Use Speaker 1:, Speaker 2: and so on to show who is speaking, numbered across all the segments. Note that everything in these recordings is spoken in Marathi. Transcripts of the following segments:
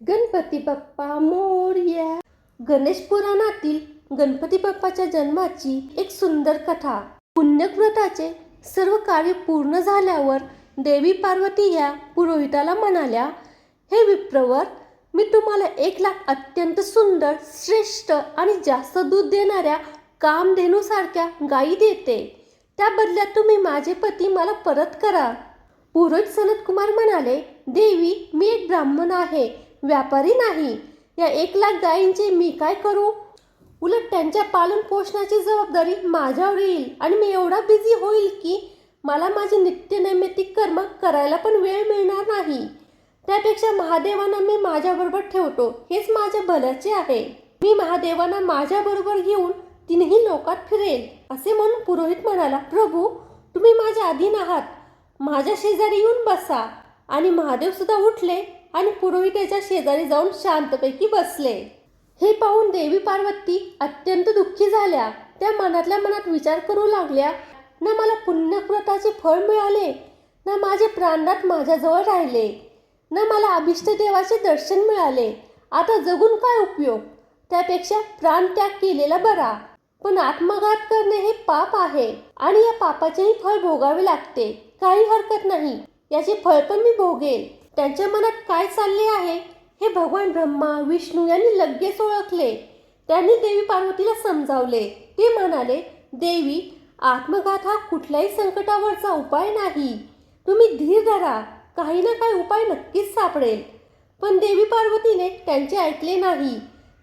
Speaker 1: गणपती बाप्पा मोर्या. गणेश पुराणातील गणपती बाप्पाच्या जन्माची एक सुंदर कथा. पुण्यव्रताचे सर्व कार्य पूर्ण झाल्यावर देवी पार्वती या पुरोहिताला म्हणाल्या हे विप्रवर मी तुम्हाला एक लाख अत्यंत सुंदर श्रेष्ठ आणि जास्त दूध देणाऱ्या कामधेनूसारख्या गायी देते. त्या बदल्यात तुम्ही माझे पती मला परत करा. पुरोहित सनत कुमार म्हणाले देवी मी एक ब्राह्मण आहे. व्यापारी नाही. या एक लाख गायींचे मी काय करू? उलट त्यांच्या पालन पोषणाची जबाबदारी माझ्यावर येईल आणि मी एवढा बिझी होईल की मला माझे नित्य नैमित्तिक कर्म करायला पण वेळ मिळणार नाही. त्यापेक्षा महादेवांना मी माझ्याबरोबर ठेवतो. हेच माझ्या भल्याचे आहे. मी महादेवांना माझ्याबरोबर घेऊन तिन्ही लोकात फिरेल असे म्हणून पुरोहित म्हणाला प्रभू तुम्ही माझ्या अधीन आहात. माझ्या शेजारी येऊन बसा. आणि महादेव सुद्धा उठले. आणि पुरोहिताच्या शेजारी जाऊन शांतपैकी बसले. हे पाहून देवी पार्वती अत्यंत दुःखी झाल्या. त्या मनातल्या मनात विचार करू लागल्या ना मला पुण्यकृताचे फळ मिळाले ना माझे प्राणनाथ माझ्याजवळ राहिले ना मला अभिष्ट देवाचे दर्शन मिळाले. आता जगून काय उपयोग? त्यापेक्षा प्राणत्याग केलेला बरा. पण आत्मघात करणे हे पाप आहे आणि या पापाचेही फळ भोगावे लागते. काही हरकत नाही. याचे फळ पण मी भोगेल. त्यांच्या मनात काय चालले आहे हे भगवान ब्रह्मा विष्णू यांनी लगेच ओळखले. त्यांनी देवी पार्वतीला समजावले. ते म्हणाले देवी आत्मघात हा कुठल्याही संकटावरचा उपाय नाही. तुम्ही धीर धरा. काही ना काही उपाय नक्कीच सापडेल. पण देवी पार्वतीने त्यांचे ऐकले नाही.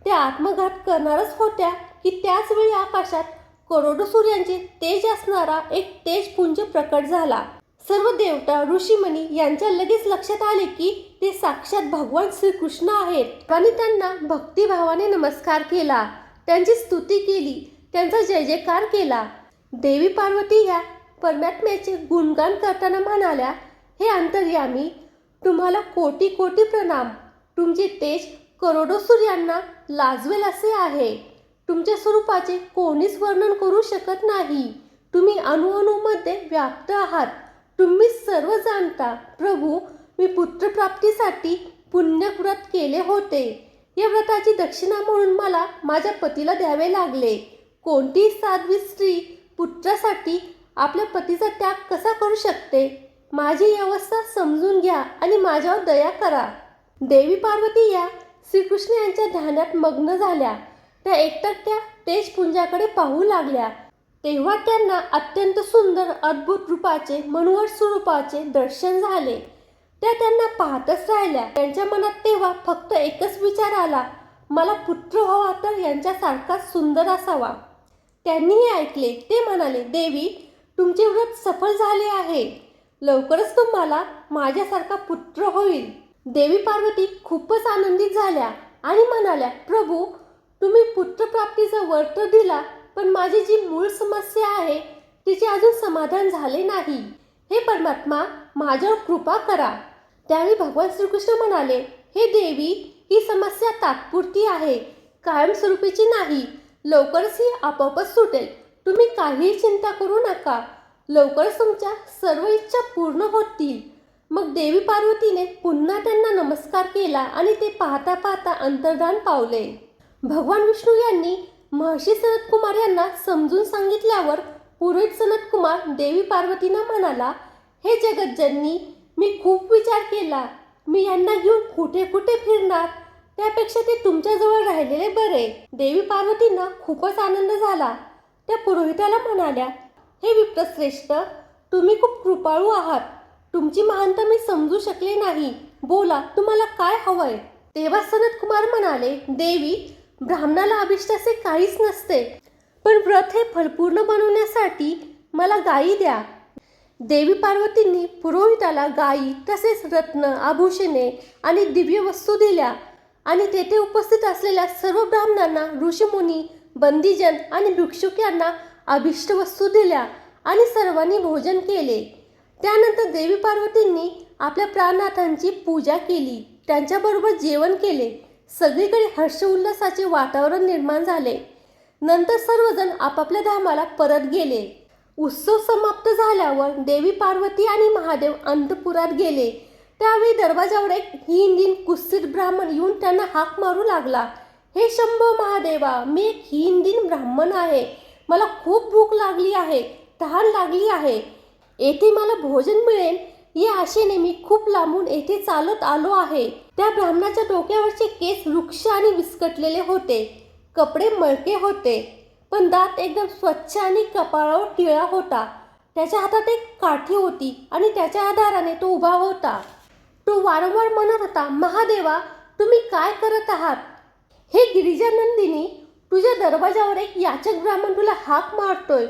Speaker 1: ते आत्मघात करणारच होत्या की त्याचवेळी आकाशात करोडो सूर्यांचे तेज असणारा एक तेजपुंज प्रकट झाला. सर्व देवता ऋषीमणी यांच्या लगेच लक्षात आले की ते साक्षात भगवान श्रीकृष्ण आहेत. आणि त्यांना भक्तिभावाने नमस्कार केला. त्यांची स्तुती केली. त्यांचा जय जयकार केला. देवी पार्वती ह्या परमात्म्याचे गुणगान करताना म्हणाल्या हे अंतर्यामी तुम्हाला कोटी कोटी प्रणाम. तुमचे तेज करोडो सूर्यांना लाजवेल असे आहे. तुमच्या स्वरूपाचे कोणीच वर्णन करू शकत नाही. तुम्ही अणुअणूमध्ये व्याप्त आहात. तुम्ही सर्व जाणता प्रभू मी पुत्रप्राप्तीसाठी पुण्यव्रत केले होते. या व्रताची दक्षिणा म्हणून मला माझ्या पतीला द्यावे लागले. कोणतीही साध्वी स्त्री पुत्रासाठी आपल्या पतीचा त्याग कसा करू शकते? माझी अवस्था समजून घ्या आणि माझ्यावर दया करा. देवी पार्वती या श्रीकृष्ण यांच्या ध्यानात मग्न झाल्या. त्या एकटक्या तेजपुंजाकडे पाहू लागल्या. तेव्हा त्यांना अत्यंत सुंदर अद्भुत रूपाचे मनोहर स्वरूपाचे दर्शन झाले. त्या त्यांना पाहतच राहिल्या. त्यांच्या मनात तेव्हा फक्त एकच विचार आला मला पुत्र व्हावा तर यांच्यासारखा सुंदर असावा. त्यांनीही ऐकले. ते म्हणाले देवी तुमचे व्रत सफल झाले आहे. लवकरच तुम्हाला माझ्यासारखा पुत्र होईल. देवी पार्वती खूपच आनंदित झाल्या आणि म्हणाल्या प्रभू तुम्ही पुत्रप्राप्तीचा वर्त दिला पण माझी जी मूळ समस्या आहे तिचे अजून समाधान झाले नाही. हे परमात्मा माझ्यावर कृपा करा. त्यावेळी भगवान श्रीकृष्ण म्हणाले हे देवी ही समस्या तात्पुरती आहे. कायमस्वरूपीची नाही. लवकरच ही आपोआपच सुटेल. तुम्ही काहीही चिंता करू नका. लवकरच तुमच्या सर्व इच्छा पूर्ण होतील. मग देवी पार्वतीने पुन्हा त्यांना नमस्कार केला आणि ते पाहता पाहता अंतर्धान पावले. भगवान विष्णू यांनी महर्षी सनतकुमार यांना समजून सांगितल्यावर पुरोहित सनतकुमार देवी पार्वतींना म्हणाला हे जगज्जननी मी खूप विचार केला मी यांना घेऊन कुठे कुठे फिरणार? त्यापेक्षा ते तुमच्याजवळ राहिलेले बरे. देवी पार्वतींना खूपच आनंद झाला. त्या पुरोहिताला म्हणाल्या हे विप्रश्रेष्ठ तुम्ही खूप कृपाळू आहात. तुमची महानता मी समजू शकले नाही. बोला तुम्हाला काय हवंय? तेव्हा सनत कुमार म्हणाले देवी ब्राह्मणाला अभिष्ट असे काहीच नसते. पण व्रत हे फलपूर्ण बनवण्यासाठी मला गायी द्या. देवी पार्वतींनी पुरोहिताला गायी तसेच रत्न आभूषणे आणि दिव्य वस्तू दिल्या आणि तेथे उपस्थित असलेल्या सर्व ब्राह्मणांना ऋषीमुनी बंदीजन आणि भिक्षुक यांना अभिष्ट वस्तू दिल्या आणि सर्वांनी भोजन केले. त्यानंतर देवी पार्वतींनी आपल्या प्राणनाथांची पूजा केली. त्यांच्याबरोबर जेवण केले. सगळीकडे हर्ष उल्हासाचे वातावरण निर्माण झाले. नंतर सर्वजण आपापल्या धामाला परत गेले. उत्सव समाप्त झाल्यावर देवी पार्वती आणि महादेव अंतपुरात गेले. त्यावेळी दरवाजावर एक हिंदीन कुस्सीत ब्राह्मण येऊन त्यांना हाक मारू लागला. हे शंभो महादेवा मी एक हिंदीन ब्राह्मण आहे. मला खूप भूक लागली आहे तहान लागली आहे. येथे मला भोजन मिळेल? या आशेने मी खूप लांबून येथे चालत आलो आहे. त्या ब्राह्मणाच्या डोक्यावरचे केस वृक्ष आणि विस्कटलेले होते. कपडे मळके होते. पण दात एकदम स्वच्छ आणि कपाळावर टिळा होता. त्याच्या हातात एक काठी होती आणि त्याच्या आधाराने तो उभा होता. तो वारंवार म्हणत होता महादेवा तुम्ही काय करत आहात? हे गिरिजानंदिनी तुझ्या दरवाजावर एक याचक ब्राह्मण तुला हाक मारतोय.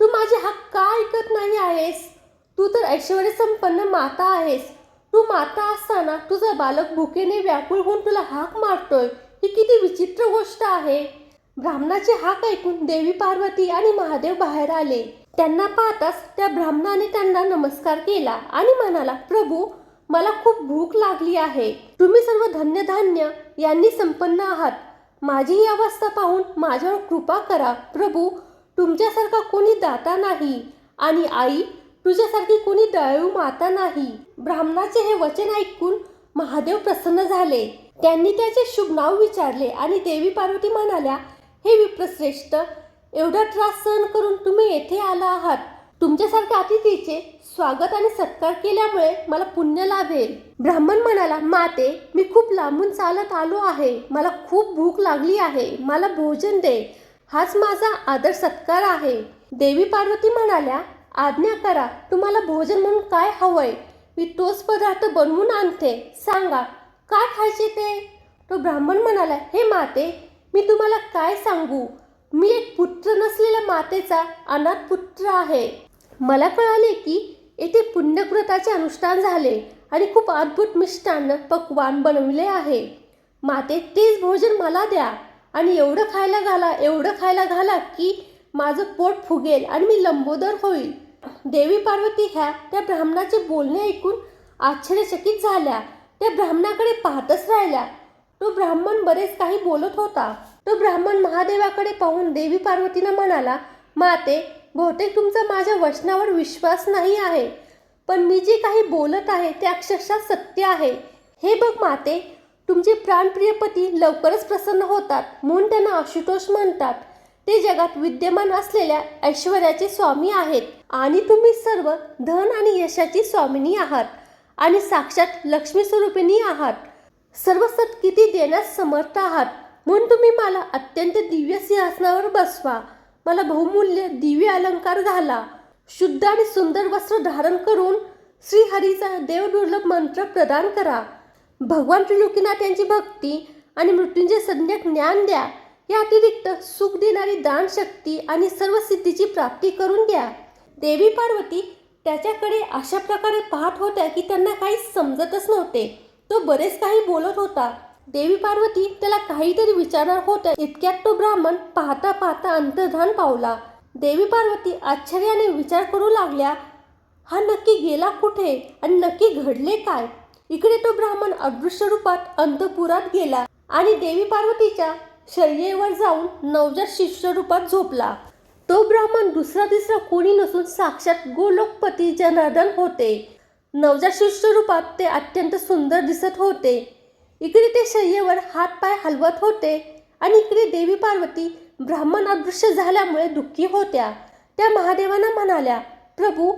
Speaker 1: तू माझे हाक का ऐकत नाही आहेस? तू तर ऐश्वर संपन्न माता आहेस. तू माता असताना तुझा बालक भुकेने व्याकुळ होऊन तुला हाक मारतोय. ही किती विचित्र गोष्ट आहे. ब्राह्मणाची हाक ऐकून देवी पार्वती आणि महादेव बाहेर आले. त्यांना पाहताच त्या ब्राह्मणाने त्यांना नमस्कार केला आणि म्हणाला प्रभू मला खूप भूक लागली आहे. तुम्ही सर्व धन्य धान्य यांनी संपन्न आहात. माझी ही अवस्था पाहून माझ्यावर कृपा करा. प्रभू तुमच्यासारखा कोणी दाता नाही. आणि आई तुझ्यासारखी कोणी दयाळू माता नाही. ब्राह्मणाचे हे वचन ऐकून महादेव प्रसन्न झाले. त्यांनी त्याचे शुभ नाव विचारले आणि देवी पार्वती म्हणाल्या हे विप्रश्रेष्ठ एवढा त्रास सहन करून तुम्ही येथे आला आहात. तुमच्यासारख्या अतिथीचे स्वागत आणि सत्कार केल्यामुळे मला पुण्य लाभेल. ब्राह्मण म्हणाला माते मी खूप लांबून चालत आलो आहे. मला खूप भूक लागली आहे. मला भोजन दे. हाच माझा आदर सत्कार आहे. देवी पार्वती म्हणाल्या आज्ञा करा तुम्हाला भोजन म्हणून काय हवंय? मी तोच पदार्थ बनवून आणते. सांगा काय खायचे ते? तो ब्राह्मण म्हणाला हे माते मी तुम्हाला काय सांगू? मी एक पुत्र नसलेल्या मातेचा अनाथ पुत्र आहे. मला कळाले की येथे पुण्यकृताचे अनुष्ठान झाले आणि खूप अद्भुत मिष्टान्न पकवान बनविले आहे. माते तेच भोजन मला द्या. आणि एवढं खायला घाला एवढं खायला घाला की माझं पोट फुगेल आणि मी लंबोदर होईल. देवी पार्वती ह्या त्या ब्राह्मणाचे बोलणे ऐकून आश्चर्यचकित झाल्या. त्या ब्राह्मणाकडे पाहतच राहिल्या. तो ब्राह्मण बरेच काही बोलत होता. तो ब्राह्मण महादेवाकडे पाहून देवी पार्वतीनं म्हणाला माते बहुतेक तुमचा माझ्या वचनावर विश्वास नाही आहे पण मी जे काही बोलत आहे ते अक्षरशः सत्य आहे. हे बघ माते तुमचे प्राणप्रिय पती लवकरच प्रसन्न होतात म्हणून त्यांना आशुतोष म्हणतात. ते जगात विद्यमान असलेल्या ऐश्वर्याचे स्वामी आहेत. आणि तुम्ही सर्व धन आणि यशाची स्वामिनी आहात. आणि साक्षात लक्ष्मी स्वरूपिणी आहात. सर्व सत किती देण्यास समर्थ आहात. म्हणून तुम्ही मला अत्यंत दिव्य सिंहासनावर बसवा. मला बहुमूल्य दिव्य अलंकार घाला. शुद्ध आणि सुंदर वस्त्र धारण करून श्रीहरीचा देवदुर्लभ मंत्र प्रदान करा. भगवान त्रिलोकीनाथ यांची भक्ती आणि मृत्यूंचे संज्ञक ज्ञान द्या. या अतिरिक्त सुख देणारी दान शक्ती आणि सर्व सिद्धीची प्राप्ती करून द्या. देवी पार्वती त्याच्याकडे अशा प्रकारे पाहत होत्या की त्यांना काही समजतच नव्हते. तो बरेच काही बोलत होता. देवी पार्वती त्याला काहीतरी विचारणार होत्या. इतक्यात तो ब्राह्मण पाहता पाहता अंतर्धान पावला. देवी पार्वती आश्चर्याने विचार करू लागल्या हा नक्की गेला कुठे आणि नक्की घडले काय? इकडे तो ब्राह्मण अदृश्य रूपात अंतपुरात गेला आणि देवी पार्वतीच्या शय्येवर जाऊन नवजात शिष्यरूपात झोपला. तो ब्राह्मण दुसरा तिसरा कोणी नसून साक्षात गोलोकपती जनार्दन होते. नवजात शिष्यरूपात ते अत्यंत सुंदर दिसत होते. इकडे ते शय्येवर हातपाय हलवत होते आणि इकडे देवी पार्वती ब्राह्मण अदृश्य झाल्यामुळे दुःखी होत्या. त्या महादेवांना म्हणाल्या प्रभू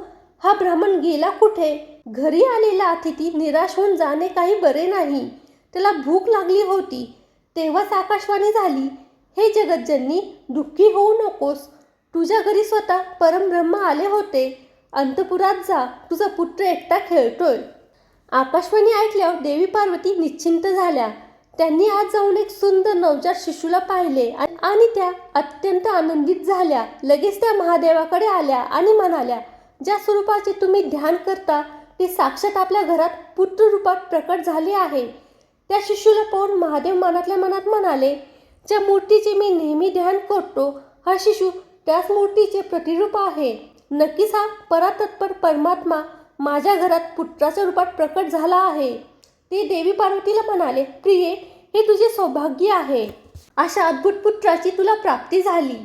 Speaker 1: हा ब्राह्मण गेला कुठे? घरी आलेला अतिथी निराश होऊन जाणे काही बरे नाही. त्याला भूक लागली होती. तेव्हाच आकाशवाणी झाली हे जगज्जननी दुःखी होऊ नकोस. तुझ्या घरी स्वतः परमब्रह्म आले होते. अंतपुरात जा. तुझा पुत्र एकटा खेळतोय. आकाशवाणी ऐकल्यावर देवी पार्वती निश्चिंत झाल्या. त्यांनी आज जाऊन एक सुंदर नवजात शिशूला पाहिले आणि त्या अत्यंत आनंदित झाल्या. लगेच त्या महादेवाकडे आल्या आणि म्हणाल्या ज्या स्वरूपाचे तुम्ही ध्यान करता ते साक्षात आपल्या घरात पुत्र रूपात प्रकट झाले आहे. त्या शिशूला पाहून महादेव मनातल्या मनात म्हणाले ज्या मूर्तीचे मी नेहमी ध्यान करतो हा शिशू त्याच मूर्तीचे प्रतिरूप आहे. नक्कीच हा परातत्पर परमात्मा माझ्या घरात पुत्राच्या रूपात प्रकट झाला आहे. ते देवी पार्वतीला म्हणाले प्रिये हे तुझे सौभाग्य आहे. अशा अद्भुत पुत्राची तुला प्राप्ती झाली.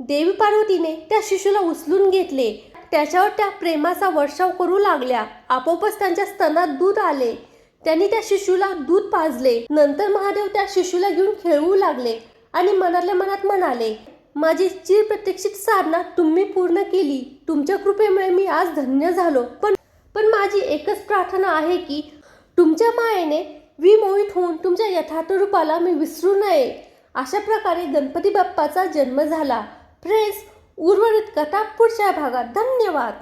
Speaker 1: देवी पार्वतीने त्या शिशूला उचलून घेतले. त्याच्यावर त्या प्रेमाचा वर्षाव करू लागल्या. आपोआपच त्यांच्या स्तनात दूध आले. त्यांनी त्या शिशूला दूध पाजले. नंतर महादेव त्या शिशूला घेऊन खेळवू लागले आणि मनातल्या मनात म्हणाले माझी चिर प्रत्यक्षित साधना तुम्ही पूर्ण केली. तुमच्या कृपेमुळे मी आज धन्य झालो. पण पण माझी एकच प्रार्थना आहे की तुमच्या मायेने विमोहित होऊन तुमच्या यथार्थ रूपाला मी विसरू नये. अशा प्रकारे गणपती बाप्पाचा जन्म झाला. फ्रेंड्स उर्वरित कथा पुढच्या भागात. धन्यवाद.